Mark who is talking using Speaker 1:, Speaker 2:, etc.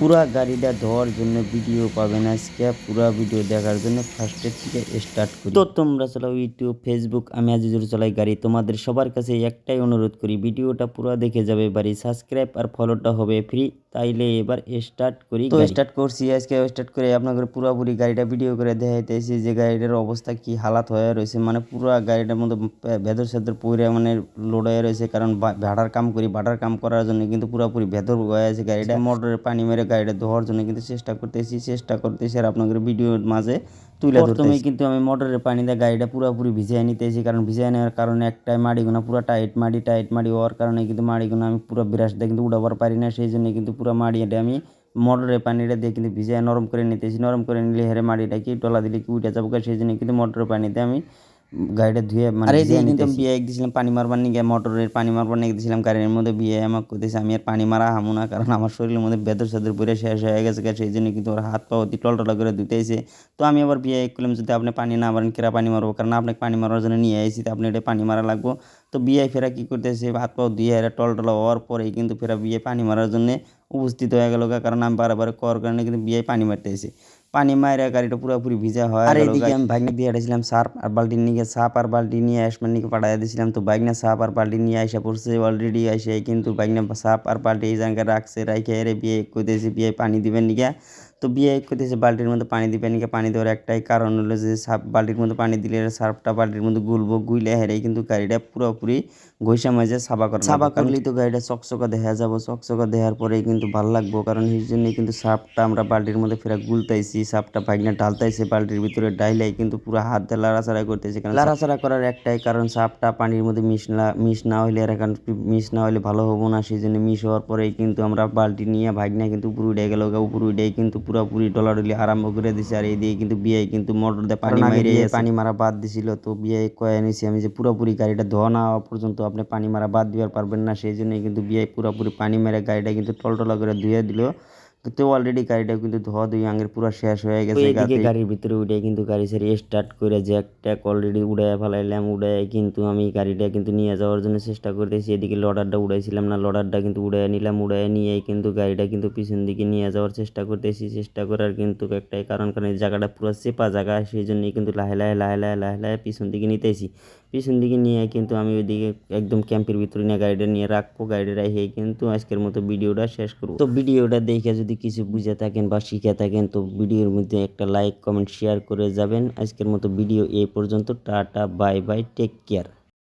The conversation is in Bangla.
Speaker 1: পুরা গাড়িটা ধোয়ার জন্য ভিডিও পাবেন আজকে পুরা ভিডিও দেখার জন্য ফার্স্টের থেকে স্টার্ট করি। তো তোমরা চালাও ইউটিউব ফেসবুক আমি আজিজুর চালাই গাড়ি। তোমাদের সবার কাছে একটাই অনুরোধ করি ভিডিওটা পুরো দেখে যাবে বাড়ি সাবস্ক্রাইব আর ফলোটা হবে ফ্রি তাইলে এবার স্টার্ট করি তো স্টার্ট করছি আজকে স্টার্ট করে আপনাদের পুরোপুরি গাড়িটা ভিডিও করে দেখাইতেছি যে গাড়িটার অবস্থা কি হালাত হয়ে রয়েছে। মানে পুরো গাড়িটার মধ্যে ভেদর সেদর পরে মানে লোড হয়ে রয়েছে কারণ ভাড়ার কাম করি ভাড়ার কাম করার জন্য কিন্তু পুরোপুরি ভেদর হয়ে আছে গাড়িটা। মোটরের পানি মেরে গাড়িটা ধোয়ার জন্য কিন্তু চেষ্টা করতেছি চেষ্টা করতেছি আর আপনাদের ভিডিওর মাঝে তুলে প্রথমে কিন্তু আমি মোটরের পানি দিয়ে গাড়িটা পুরোপুরি ভিজিয়ে নিতেছি কারণ ভিজিয়ে নেওয়ার কারণে একটাই মাড়িগুনা পুরো টাইট মাড়ি টাইট মাড়ি হওয়ার কারণে কিন্তু মাড়িগুলো আমি পুরো বিরাস দিয়ে কিন্তু উড়াবার পারি না সেই জন্য কিন্তু পুরো মাড়িটা আমি মোটরের পানিটা দিয়ে কিন্তু ভিজিয়ে নরম করে নিতেছি নরম করে নিলে হেরে মাড়িটা কি টলা দিলে কি উঠে যাব সেই জন্য কিন্তু মোটরের পানিতে আমি গাড়িটা ধুয়ে মানে কিন্তু বিয়ে দিয়েছিলাম পানি মারবার নিয়ে মোটরের পানি মারবার নিয়ে দিয়েছিলাম গাড়ির মধ্যে বিয়ে আমাকে করতেছে আমি আর পানি মারা হামু না কারণ আমার শরীরের মধ্যে বেদর সেদর পরে শেষ হয়ে গেছে সেই জন্য কিন্তু ওর হাত পা অতি টলটলা করে ধুতেছে তো আমি আবার বিয়ে করলাম যদি আপনি পানি না মারেন কেরা পানি মারবো? কারণ আপনাকে পানি মারার জন্য নিয়ে আইসি তো আপনি এটা পানি মারা লাগবো। তো বিয়ে ফেরা কী করতেছে হাত পা ধুয়ে এরা টলটলা হওয়ার পরেই কিন্তু ফেরা বিয়ে পানি মারার জন্য উপস্থিত হয়ে গেল কারণ আমি বারবার কর কারণে কিন্তু বিয়ে পানি মারতেছি পানি মারা গাড়িটা পুরোপুরি ভিজা হয়। আর এদিকে আমি ভাগ্নে দিয়ে হাঁটেছিলাম সার্ফ আর বালতি নিয়ে সাপ আর বালতি নিয়ে আসমান নিয়ে পাঠাই দিয়েছিলাম তো বাইকনা সাপ আর বালতি নিয়ে আসা পড়ছে অলরেডি আসে কিন্তু বাইকনা সাপ আর বালতি এই জায়গায় রাখছে রাখে এরে বিয়ে করতেছে বিয়ে পানি দিবেন নিকে। তো বিয়ে করতেছে বালতির মধ্যে পানি দিবেন নিকে পানি দেওয়ার একটাই কারণ হলো যে সাপ বালতির মধ্যে পানি দিলে সার্ফটা বালতির মধ্যে গুলবো গুইলে হেরে কিন্তু গাড়িটা পুরোপুরি ঘষা মাঝে সাবা করে সাবা করলেই তো গাড়িটা চকচকা দেখা যাব চকচকা দেখার পরেই কিন্তু ভালো লাগবো কারণ এই জন্যই কিন্তু সাপটা আমরা বালতির মধ্যে ফেরা গুলতাইছি। সাপটা বাইকনা ঢালতাইছে বালতির ভিতরে ডাইলাই কিন্তু পুরো হাত দিয়ে লাড়াচাড়া করতেছে কারণ লাড়াচাড়া করার একটাই কারণ সাপটা পানির মধ্যে মিশ না মিশ না হইলে আর এখন মিশ না হলে ভালো হব না সেই জন্য মিশ হওয়ার পরেই কিন্তু আমরা বালতি নিয়ে ভাগনা কিন্তু উপরে উঠে গেল উপরে উঠে কিন্তু পুরোপুরি ডলাডলি আরম্ভ করে দিছে আর এই দিয়ে কিন্তু বিয়ে কিন্তু মোটর দিয়ে পানি মারে পানি মারা বাদ দিছিল তো বিয়ে কয়ে নিছি আমি যে পুরোপুরি গাড়িটা ধোয়া না হওয়া পর্যন্ত আপনি পানি মারা বাদ দিবার পারবেন না সেই জন্যই কিন্তু বিয়ে পুরোপুরি পানি মেরে গাড়িটা কিন্তু টলটলা করে ধুয়ে দিল। তো অলরেডি গাড়িটা কিন্তু ধোয়া দুই আঙের পুরো শেষ হয়ে গেছে এদিকে গাড়ির ভিতরে উঠে কিন্তু গাড়ি সারি স্টার্ট করে জ্যাক ট্যাক অলরেডি উড়ায় ফেলাইলাম উড়ায় কিন্তু আমি গাড়িটা কিন্তু নিয়ে যাওয়ার জন্য চেষ্টা করতেছি। এদিকে লডারটা উড়াইছিলাম না লডারটা কিন্তু উড়ায় নিলাম উড়ায় নিয়ে কিন্তু গাড়িটা কিন্তু পিছন দিকে নিয়ে যাওয়ার চেষ্টা করতেছি। চেষ্টা করার কিন্তু একটাই কারণ কারণ এই জায়গাটা পুরো চেপা জায়গা সেই জন্যই কিন্তু লাহে লাহে লাহে লাহে লাহে লাহে পিছন দিকে নিতেছি। পিছন দিকে নিয়ে কিন্তু আমি ওইদিকে একদম ক্যাম্পের ভিতরে নিয়ে গাড়িটা নিয়ে রাখব, গাড়িটা রেখে কিন্তু আজকের মতো ভিডিওটা শেষ করব। তো ভিডিওটা দেখে যদি কিছু বুঝে থাকেন বা শিখে থাকেন, তো ভিডিওর মধ্যে একটা লাইক, কমেন্ট, শেয়ার করে যাবেন। আজকের মতো ভিডিও এই পর্যন্ত, tata, bye bye, take care.